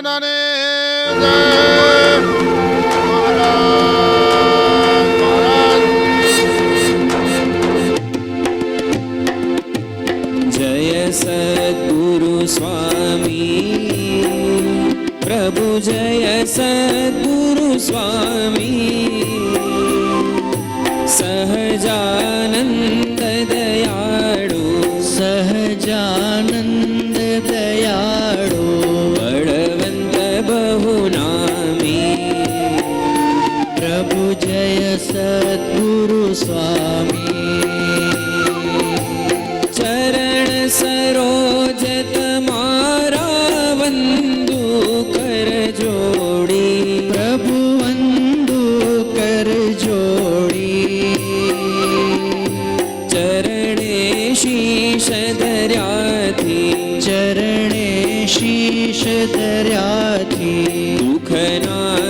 চরণে জয় সদ্গুরু স্বামী प्रभु जय सद्गुरु स्वामी सहजानन्द दयाळु सहजान कर जोड़ी। प्रभु बंधु कर जोड़ी। चरण शीश दरिया थी। चरण शीश दरिया थी। दुखना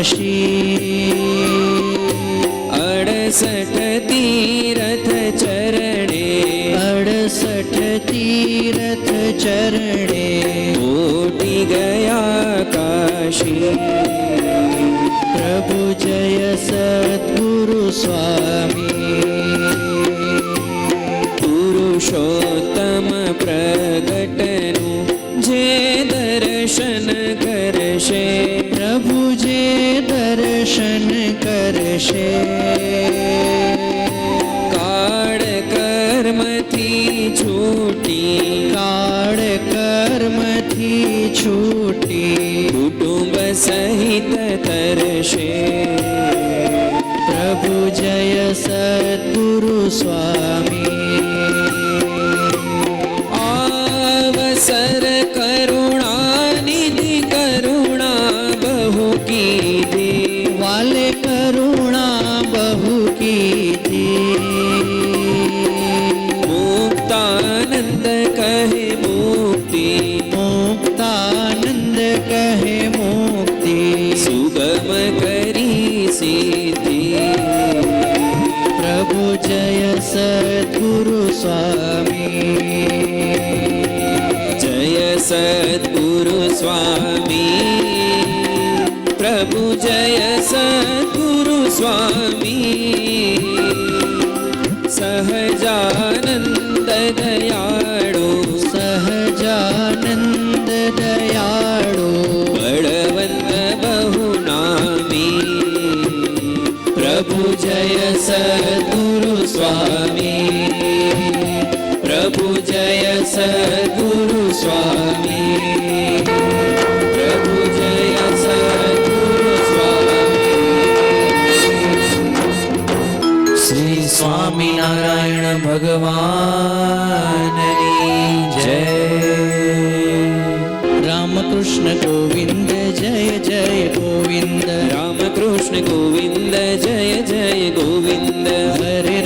काशी अड़सठ तीरथ चरणे। अड़सठ तीरथ चरणे। ओटी गया काशी। प्रभु जय सद्गुरु स्वामी। पुरुषो soir. जय सद्गुरु स्वामी जय सद्गुरु स्वामी प्रभु जय सद्गुरु स्वामी सहजानन्द दया स्वामी। प्रभु जय सद्गुरु स्वामी। प्रभु जय सद्गुरु स्वामी। श्री स्वामी नारायण भगवान जय। रामकृष्ण गोविंद जय जय गोविंद। रामकृष्ण गोविंद जय जय गोविंद। हरे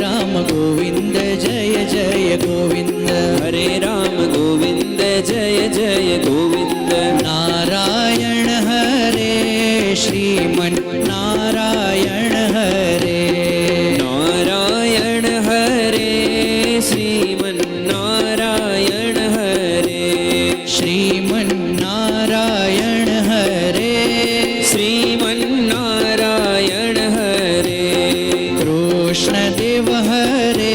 देव हरे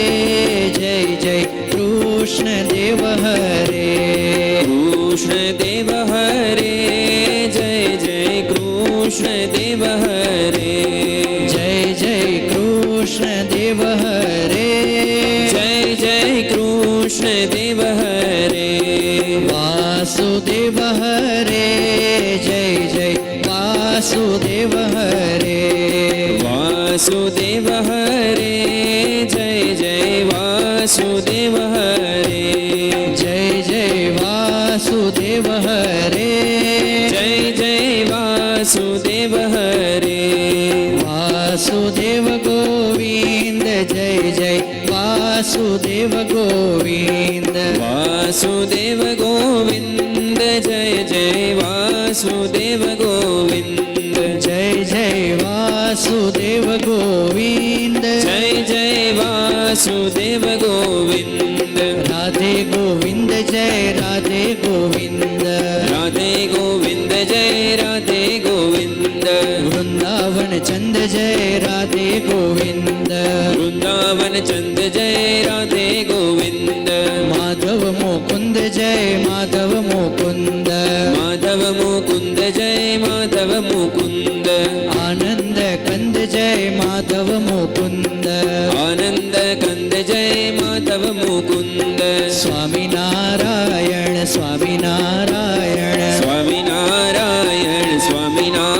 जय जय कृष्ण देव हरे कृष्ण देव हरे जय जय कृष्ण देव हरे जय जय कृष्ण देव हरे जय जय कृष्ण देव हरे वासुदेव हरे जय जय वासुदेव हरे वासुदेव वासुदेव हरे। जय जय वासुदेव हरे। जय जय वासुदेव हरे। वासुदेव गोविंद जय जय वासुदेव गोविंद। वासुदेव गोविन्द जय जय वासुदेव गोविन्द जय जय वासुदेव गोविंद। जय जय വാസുദേവ ഗോവിന്ദ രാധേ ഗോവിന്ദ ജയ രാധേ ഗോവിന്ദ. രാധേ ഗോവിന്ദ ജയ രാധേ ഗോവിന്ദ. വൃന്ദാവന ചന്ദ്ര ജയ രാധേ ഗോവിന്ദ. വൃന്ദാവന ചന്ദ്ര ജയ आनन्द कन्द जय माधव मुकुन्द। स्वामी नारायण स्वामी नारायण। स्वामी नारायण स्वामी नारायण।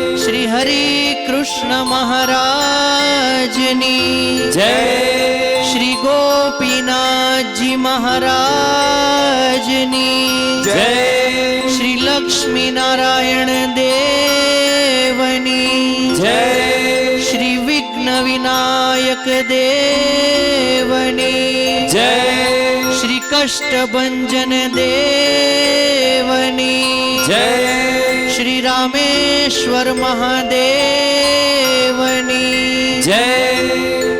हरे कृष्ण महाराजनी। जय। श्री गोपीनाथ जी महाराजनी। जय। श्री लक्ष्मी नारायण देवनी। जय। श्री विघ्न विनायक देवनी। जय। कष्टभञ्जन देवनी। जय। श्रीरामेश्वर महादेवनी। जय।